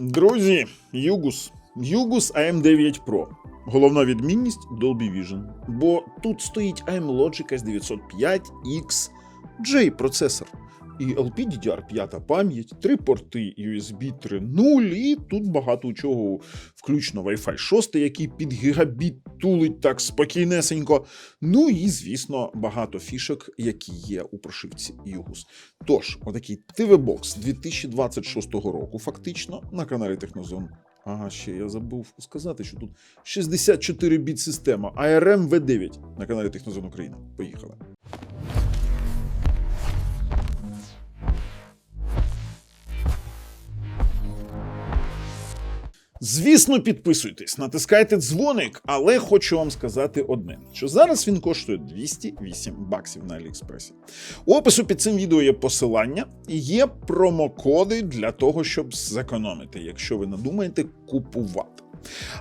Друзі, Югус. Югус AM9 Pro. Головна відмінність Dolby Vision. Бо тут стоїть AM Logic S905X J процесор. І LPDDR5 пам'ять, три порти USB 3.0, і тут багато чого, включно Wi-Fi 6, який під гігабіт тулить так спокійнесенько. Ну і, звісно, багато фішок, які є у прошивці Югус. Тож, отакий TV-бокс 2026 року, фактично, на каналі Технозон. Ага, ще я забув сказати, що тут 64 біт система ARM V9 на каналі Технозон Україна. Поїхали. Звісно, підписуйтесь, натискайте дзвоник, але хочу вам сказати одне: що зараз він коштує 208 баксів на Аліекспресі. У опису під цим відео є посилання і є промокоди для того, щоб зекономити, якщо ви надумаєте купувати.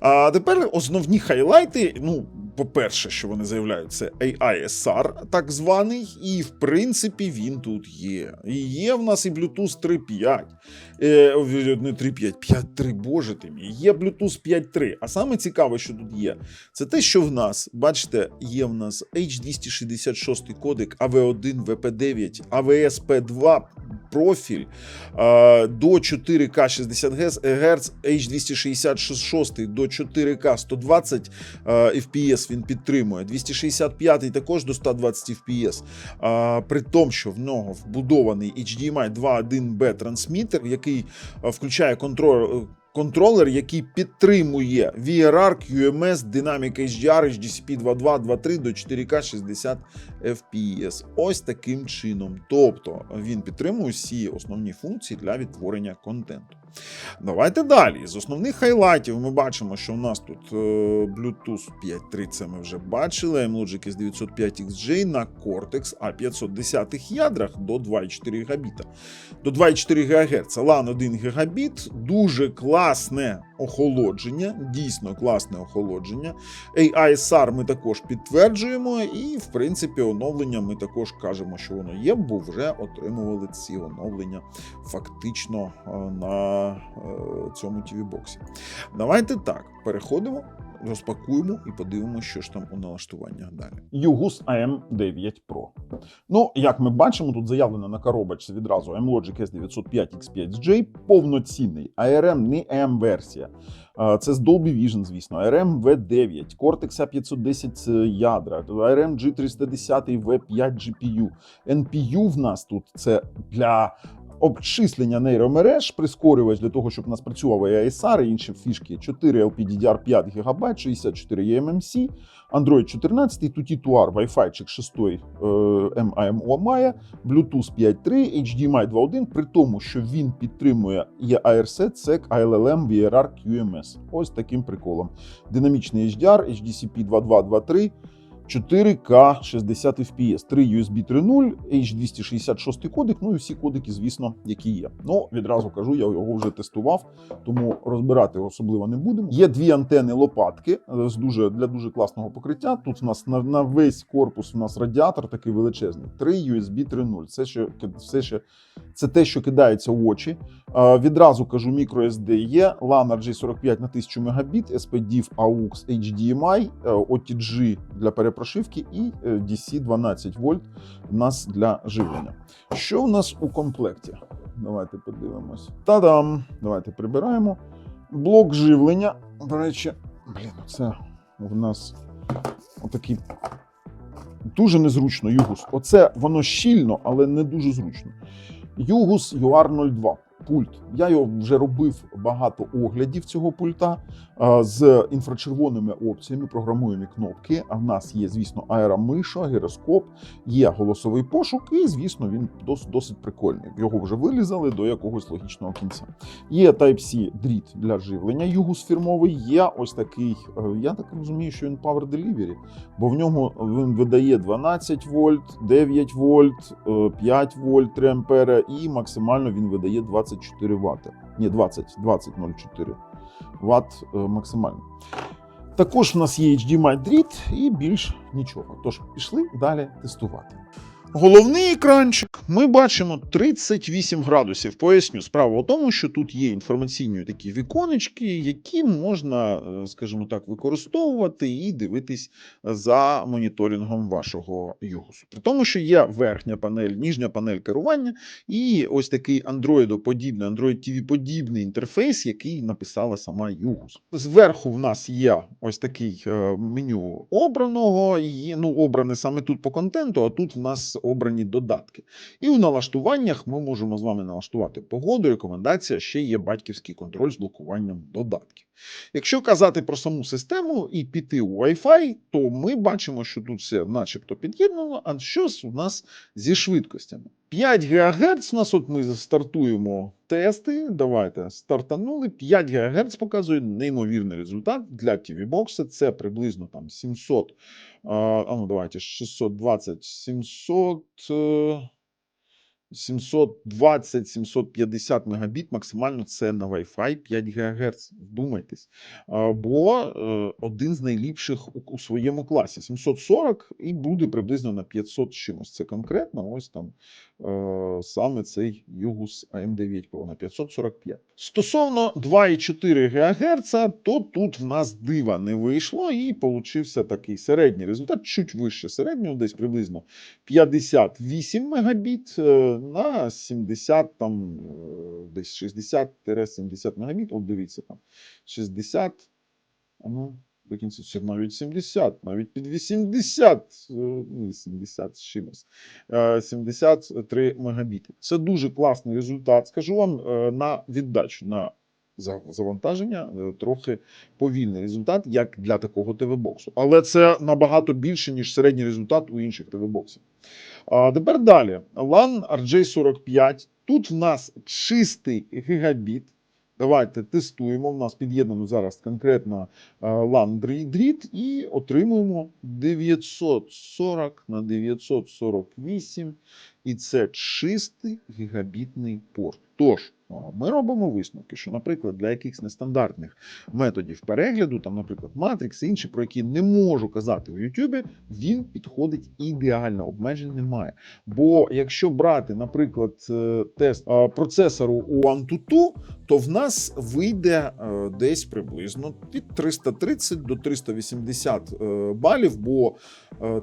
А тепер основні хайлайти. Ну, по-перше, що вони заявляють, це AISR, так званий, і в принципі він тут є. І є в нас і Bluetooth 3.5, е, не 3.5, 5.3, боже ти мій, є Bluetooth 5.3. А саме цікаве, що тут є, це те, що в нас, бачите, є в нас H266 кодек, AV1, VP9, AVS P2, профіль е, до 4К 60 Гц, H266 до 4К 120 е, FPS він підтримує, 265 також до 120 FPS. Е, При тому, що в нього вбудований HDMI 2.1B трансмітер, який е, включає контроль. Контролер, який підтримує VRR, QMS, Dynamic HDR, HDCP 2.2, 2.3 до 4К 60 FPS. Ось таким чином. Тобто він підтримує всі основні функції для відтворення контенту. Давайте далі. З основних хайлайтів ми бачимо, що в нас тут е, Bluetooth 5.3, це ми вже бачили, M-Logic S905XJ на Cortex A510 ядрах до 2,4 Гбіта. До 2,4 ГГц. LAN 1 Гбіт, дуже класне охолодження, дійсно класне охолодження. AISR ми також підтверджуємо, і, в принципі, оновлення ми також кажемо, що воно є, бо вже отримували ці оновлення фактично е, е, цьому TV-боксі. Давайте так, переходимо. Розпакуємо і подивимося, що ж там у налаштуваннях далі. Yugus AM9 Pro. Ну, як ми бачимо, тут заявлено на коробочці відразу M-Logic S905X5J, повноцінний ARM, не AM-версія. Це з Dolby Vision, звісно, ARM V9, Cortex A510 ядра, ARM G310 V5 GPU. NPU в нас тут це для обчислення нейромереж, прискорювач для того, щоб у нас працював AISR і інші фішки. 4 LPDDR5 ГБ, 64 eMMC, Android 14, Tuti-Tuar, Wi-Fi 6 е, MIMO має, Bluetooth 5.3, HDMI 2.1, при тому, що він підтримує EIRC, SEC, ILLM, VRR, QMS. Ось таким приколом. Динамічний HDR, HDCP 2.2, 2.3, 4К 60 FPS, 3 USB 3.0, H266 кодек, ну і всі кодики, звісно, які є. Ну, відразу кажу, я його вже тестував, тому розбирати особливо не будемо. Є дві антени лопатки е, з дуже для дуже класного покриття. Тут у нас на, на весь корпус у нас радіатор такий величезний. 3 USB 3.0. Це ще все ще це те, що кидається в очі. Е, відразу кажу, microSD є, LAN RJ45 на 1000 Мбіт, SPDIF, AUX, HDMI, е, OTG для перепрошивки і е, DC 12 вольт у нас для живлення. Що у нас у комплекті? Давайте подивимось. Та-дам! Давайте прибираємо. Блок живлення. До речі, блін, це у нас отакий дуже незручно югус. Оце воно щільно, але не дуже зручно. Югус UR02. Пульт. Я його вже робив багато оглядів цього пульта а, з інфрачервоними опціями, програмуємі кнопки. А в нас є, звісно, аеромиша, гіроскоп, є голосовий пошук, і, звісно, він досить, досить прикольний. Його вже вилізали до якогось логічного кінця. Є Type-C дріт для живлення, югус фірмовий. Є ось такий, е, я так розумію, що він Power Delivery, бо в ньому він видає 12 вольт, 9 вольт, е, 5 вольт, 3 ампера, і максимально він видає 24 Вт. Ні, 20, 20,04 Вт максимально. Також в нас є HDMI дріт і більш нічого. Тож пішли далі тестувати. Головний екранчик ми бачимо 38 градусів. Поясню, справа в тому, що тут є інформаційні такі віконечки, які можна, е, скажімо так, використовувати і дивитись за моніторингом вашого югусу. При тому, що є верхня панель, ніжня панель керування і ось такий Android-подібний, Android TV подібний інтерфейс, який написала сама Югус. Зверху в нас є ось такий е, меню обраного, і, ну, обране саме тут по контенту, а тут в нас обрані додатки. І у налаштуваннях ми можемо з вами налаштувати погоду. Рекомендація ще є батьківський контроль з блокуванням додатків. Якщо казати про саму систему і піти у Wi-Fi, то ми бачимо, що тут все начебто під'єднано, а щось у нас зі швидкостями. 5 ГГц у нас, от ми стартуємо тести. Давайте стартанули. 5 ГГц показує неймовірний результат для TV-бокса. Це приблизно там 700, а, а ну давайте 620, 700. Е, 720-750 мегабіт максимально це на Wi-Fi 5 ГГц. Вдумайтесь. Бо е, один з найліпших у, своєму класі. 740 і буде приблизно на 500 з чимось. Це конкретно ось там е, саме цей Югус АМ9 Pro на 545. Стосовно 2,4 ГГц, то тут в нас дива не вийшло, і получився такий середній результат, чуть вище середнього, десь приблизно 58 мегабіт е, на 70, там е, десь 60-70 мегабіт. От дивіться там 60, а ну, до кінця навіть 70, навіть під 80, е, ну, 70 з чимось. е, 73 мегабіти. Це дуже класний результат. Скажу вам е, на віддачу на завантаження е, трохи повільний результат, як для такого ТВ-боксу. Але це набагато більше, ніж середній результат у інших ТВ-боксів. А тепер далі. LAN RJ45. Тут в нас чистий гігабіт. Давайте тестуємо. У нас під'єднано зараз конкретно е, LAN дріт і отримуємо 940 на 948. І це чистий гігабітний порт. Тож, ми робимо висновки, що, наприклад, для якихось нестандартних методів перегляду, там, наприклад, Matrix, інші, про які не можу казати у YouTube, він підходить ідеально, обмежень немає. Бо якщо брати, наприклад, е, тест е, процесору у Antutu, то в нас вийде е, десь приблизно від 330 до 380 е, балів, бо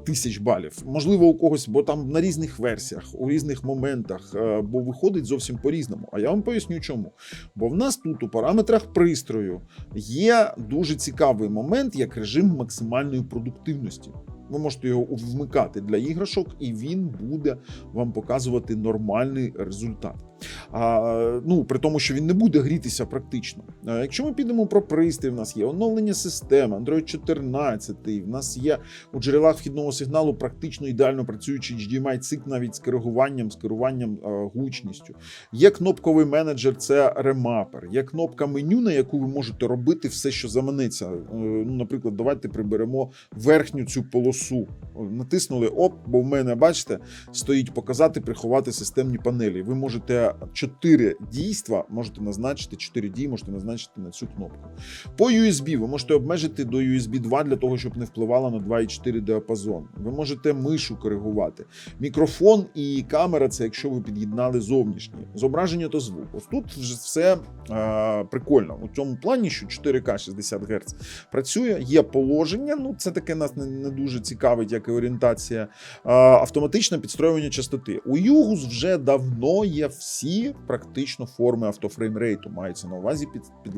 тисяч балів. Можливо, у когось, бо там на різних версіях, у різних моментах, бо виходить зовсім по-різному. А я вам поясню, чому. Бо в нас тут у параметрах пристрою є дуже цікавий момент, як режим максимальної продуктивності. Ви можете його вмикати для іграшок, і він буде вам показувати нормальний результат. А, ну, при тому, що він не буде грітися практично. А, якщо ми підемо про пристрій, в нас є оновлення системи, Android 14, в нас є у джерелах вхідного сигналу практично ідеально працюючий HDMI цик навіть з керуванням, з керуванням а, гучністю. Є кнопковий менеджер, це ремапер. Є кнопка меню, на яку ви можете робити все, що заманеться. Е, Ну, наприклад, давайте приберемо верхню цю полосу. Натиснули оп, бо в мене, бачите, стоїть показати, приховати системні панелі. Ви можете чотири дійства, можете назначити, чотири дії можете назначити на цю кнопку. По USB ви можете обмежити до USB 2 для того, щоб не впливало на 2,4 діапазон. Ви можете мишу коригувати. Мікрофон і камера це якщо ви під'єднали зовнішні. Зображення то звук. Ось тут вже все е, прикольно. У цьому плані, що 4К 60 Гц працює, є положення. Ну, це таке нас не, не дуже цікавить, як і орієнтація. Е, автоматичне підстроювання частоти. У Югус вже давно є всі практично форми автофреймрейту. Мається на увазі під, під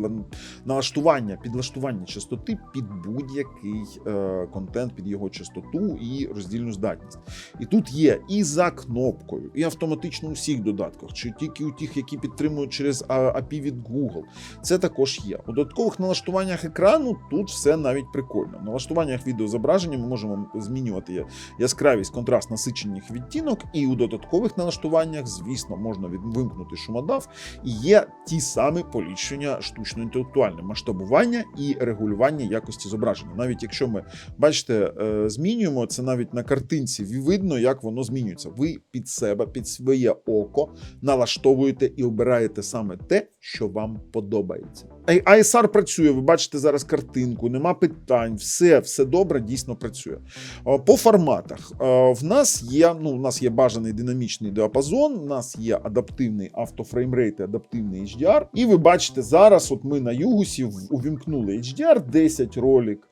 налаштування, підлаштування частоти під будь-який е, контент, під його частоту і роздільну здатність. І тут є і за кнопкою, і автоматично у всіх додатках, чи тільки у тих, які підтримують через API від Google. Це також є. У додаткових налаштуваннях екрану тут все навіть прикольно. В налаштуваннях відеозображення ми можемо змінювати яскравість, контраст насичених відтінок, і у додаткових налаштуваннях, звісно, можна від- вимкнути шумодав, і є ті самі полічення штучно-інтелектуальне масштабування і регулювання якості зображення. Навіть якщо ми бачите, е, змінюємо це навіть на картинці, видно, як воно змінюється. Ви під себе, під своє око налаштовуєте і обираєте саме те, що вам подобається. ISR працює. Ви бачите зараз картинку, нема питань, все, все добре, дійсно працює. По форматах в нас є ну, в нас є бажаний динамічний діапазон, в нас є адаптивний автофреймрейт, і адаптивний HDR. І ви бачите, зараз от ми на Югусі увімкнули HDR 10 ролик.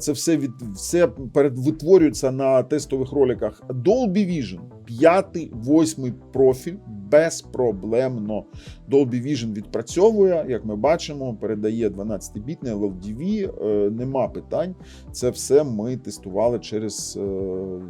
Це все від все перед витворюється на тестових роликах. Dolby Vision, п'ятий, восьмий профіль безпроблемно. Dolby Vision відпрацьовує, як ми бачимо, передає 12-бітне LLDV, нема питань. Це все ми тестували через е,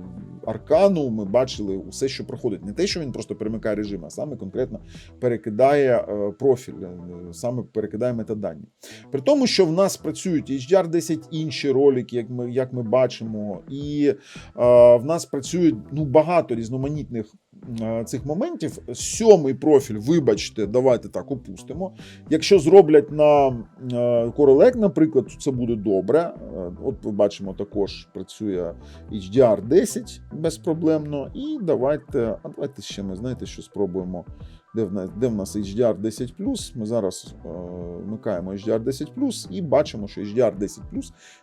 аркану. Ми бачили усе, що проходить. Не те, що він просто перемикає режим, а саме конкретно перекидає е, профіль, е, саме перекидає метадані. При тому, що в нас працюють HDR 10 інші ролики, як ми, як ми бачимо, і в нас працюють ну, багато різноманітних цих моментів. Сьомий профіль, вибачте, давайте так опустимо. Якщо зроблять на е, Corelec, наприклад, то це буде добре. Е, От ви бачимо, також працює HDR 10 безпроблемно. І давайте, а давайте ще ми знаєте, що спробуємо. Де в нас, де в нас HDR 10 Ми зараз е, вмикаємо HDR 10 і бачимо, що HDR 10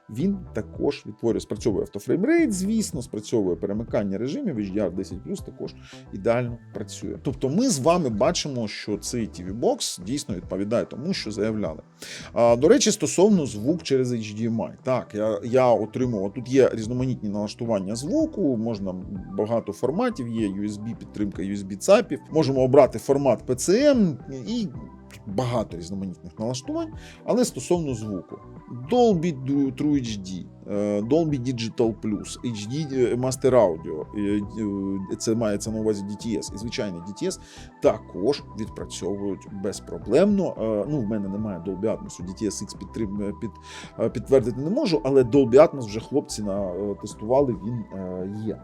він також відтворює, спрацьовує автофреймрейт, звісно, спрацьовує перемикання режимів. HDR 10 також ідеально працює. Тобто, ми з вами бачимо, що цей TV Box дійсно відповідає тому, що заявляли. А, до речі, стосовно звук через HDMI. Так, я, я отримував. Тут є різноманітні налаштування звуку, можна багато форматів, є USB, підтримка USB ЦАПів. Можемо обрати формат PCM і багато різноманітних налаштувань. Але стосовно звуку, Dolby True HD, е, Dolby Digital Plus, HD Master Audio, е, е, це мається на увазі DTS, і звичайно DTS також відпрацьовують безпроблемно. Е, Ну, в мене немає Dolby Atmos, DTS X під, е, підтвердити не можу, але Dolby Atmos вже хлопці на, е, тестували, він е, є.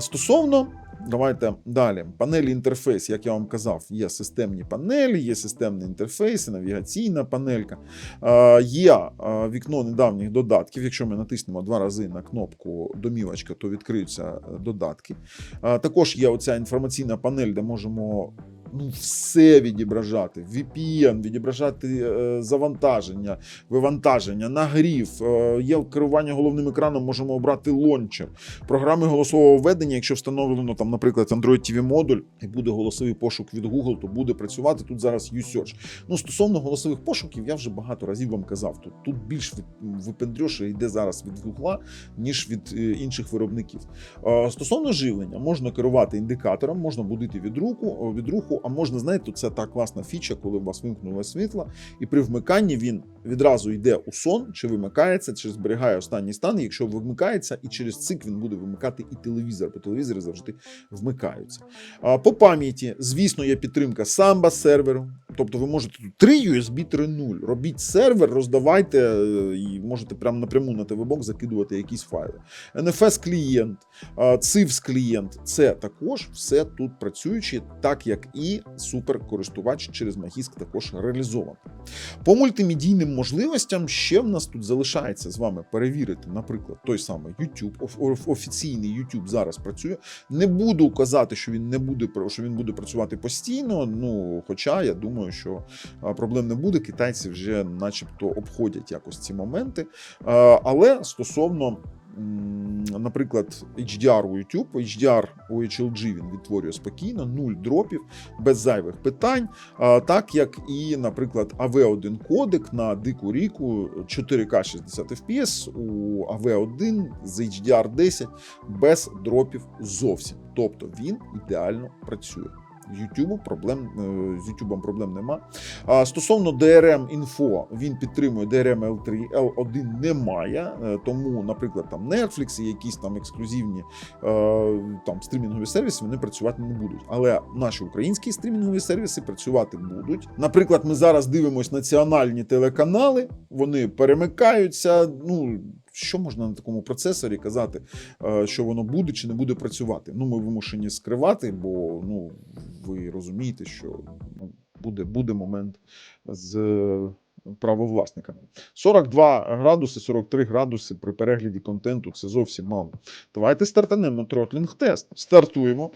Стосовно Давайте далі. Панелі інтерфейс, як я вам казав, є системні панелі, є системний інтерфейс, навігаційна панелька. Е, Є е, вікно недавніх додатків. Якщо ми натиснемо два рази на кнопку домівочка, то відкриються е, додатки. Також є оця інформаційна панель, де можемо. Ну, все відображати, VPN, відображати е, завантаження, вивантаження, нагрів, е, є керування головним екраном, можемо обрати лончер, програми голосового введення, якщо встановлено там, наприклад, Android TV модуль і буде голосовий пошук від Google, то буде працювати тут зараз YouSearch. Ну, стосовно голосових пошуків, я вже багато разів вам казав. Тут тут більш випендрьоше йде зараз від Google, ніж від е, інших виробників. Е, Стосовно живлення, можна керувати індикатором, можна будити від руку від руху. А можна, знаєте, це та класна фіча, коли у вас вимкнуло світло, і при вмиканні він відразу йде у сон, чи вимикається, чи зберігає останній стан. Якщо вимикається, і через цик він буде вимикати і телевізор, бо телевізори завжди вмикаються. По пам'яті, звісно, є підтримка Samba серверу. Тобто ви можете тут 3 USB 3.0. Робіть сервер, роздавайте е, і можете прямо напряму на TV-бок закидувати якісь файли. NFS клієнт, CIVS клієнт це також все тут працюючи, так як і суперкористувач через Magisk також реалізовано. По мультимедійним можливостям ще в нас тут залишається з вами перевірити, наприклад, той самий YouTube, офіційний YouTube зараз працює. Не буду казати, що він не буде що він буде працювати постійно. Ну, хоча я думаю, що проблем не буде. Китайці вже, начебто, обходять якось ці моменти. Але стосовно. Наприклад, HDR у YouTube, HDR у HLG він відтворює спокійно, нуль дропів, без зайвих питань. Так як і, наприклад, AV1 кодек на дику ріку 4К 60 FPS у AV1 з HDR 10 без дропів зовсім. Тобто він ідеально працює. YouTube проблем е, з YouTube проблем нема. А стосовно DRM інфо, він підтримує DRM L3, L1 немає. е, Тому, наприклад, там Netflix і якісь там ексклюзивні е, там стрімінгові сервіси вони працювати не будуть. Але наші українські стрімінгові сервіси працювати будуть. Наприклад, ми зараз дивимося національні телеканали, вони перемикаються. Ну що можна на такому процесорі казати, е, що воно буде чи не буде працювати? Ну, ми вимушені скривати, бо ну, ви розумієте, що ну, буде, буде момент з е, правовласниками. 42 градуси, 43 градуси при перегляді контенту це зовсім мало. Давайте стартанемо тротлінг тест. Стартуємо.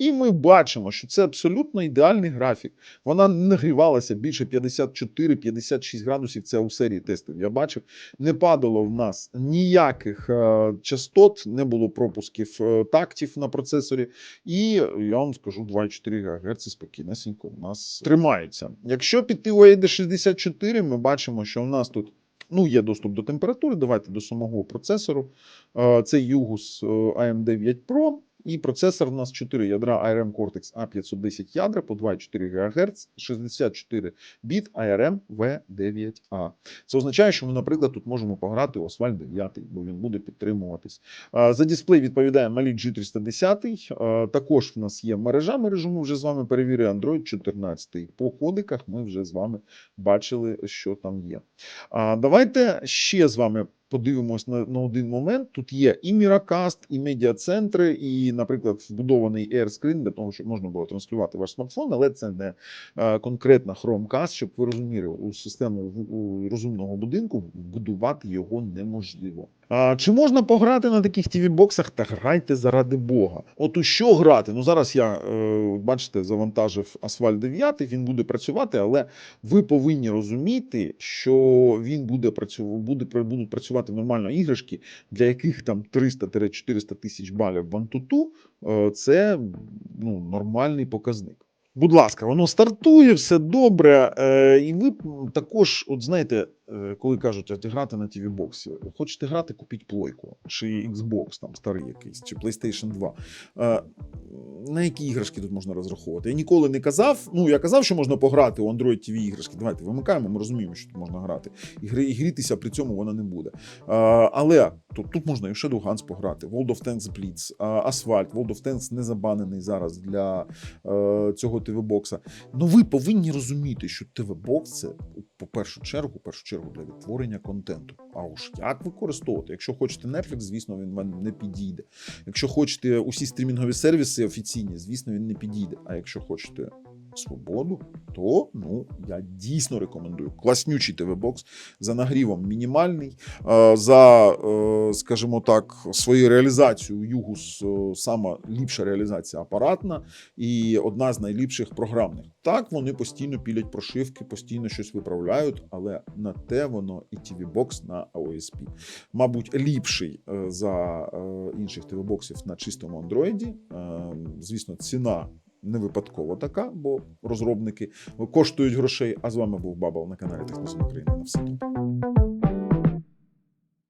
І ми бачимо, що це абсолютно ідеальний графік. Вона нагрівалася більше 54-56 градусів. Це у серії тестів. Я бачив, не падало в нас ніяких е, частот, не було пропусків е, тактів на процесорі. І я вам скажу 2,4 ГГц спокійнесенько у нас тримається. Якщо піти у AED 64, ми бачимо, що у нас тут. Ну, є доступ до температури. Давайте до самого процесору. Е, Це Yugus е, AM9 Pro. І процесор у нас 4 ядра ARM Cortex A510 ядра по 2,4 ГГц, 64 біт ARM V9A. Це означає, що ми, наприклад, тут можемо пограти у Asphalt 9, бо він буде підтримуватись. За дисплей відповідає Mali G310. Також в нас є мережа. Мережу ми вже з вами перевірили Android 14. По кодиках ми вже з вами бачили, що там є. Давайте ще з вами подивимось на, на один момент. Тут є і Міракаст, і медіа-центри, і, наприклад, вбудований AirScreen для того, щоб можна було транслювати ваш смартфон, але це не е, конкретна Chromecast, щоб ви розуміли, у систему розумного будинку будувати його неможливо. Чи можна пограти на таких TV-боксах? Та грайте заради Бога. От у що грати? Ну зараз я, е, бачите, завантажив Asphalt 9, він буде працювати, але ви повинні розуміти, що він буде працювати, буде, будуть працювати нормально іграшки, для яких там 300-400 тисяч балів в Antutu, е, це ну, нормальний показник. Будь ласка, воно стартує, все добре. Е, і ви також, от знаєте, коли кажуть, от грати на TV боксі, хочете грати, купіть плойку, чи Xbox там старий якийсь, чи PlayStation 2. Е, на які іграшки тут можна розраховувати? Я ніколи не казав. Ну, я казав, що можна пограти у Android TV іграшки. Давайте вимикаємо, ми розуміємо, що тут можна грати. І, грітися при цьому вона не буде. Е, але тут, тут можна і в Shadowguns пограти, World of Tanks Blitz, е, Asphalt, World of Tanks не забанений зараз для е, цього ТВ-бокса. Ну ви повинні розуміти, що ТВ-бокс це по першу чергу, першу чергу для відтворення контенту. А уж як використовувати? Якщо хочете Netflix, звісно, він вам не підійде. Якщо хочете усі стрімінгові сервіси офіційні, звісно, він не підійде. А якщо хочете свободу, то ну я дійсно рекомендую. Класнючий ТВ-бокс за нагрівом мінімальний, е, за, е, скажімо так, свою реалізацію Югус е, сама ліпша реалізація апаратна і одна з найліпших програмних. Так, вони постійно пілять прошивки, постійно щось виправляють, але на те воно і Box на AOSP. Мабуть, ліпший за інших TV-боксів на чистому Android. Е, Звісно, ціна. Не випадково така, бо розробники коштують грошей. А з вами був Бабал на каналі Технозон України. На все добре.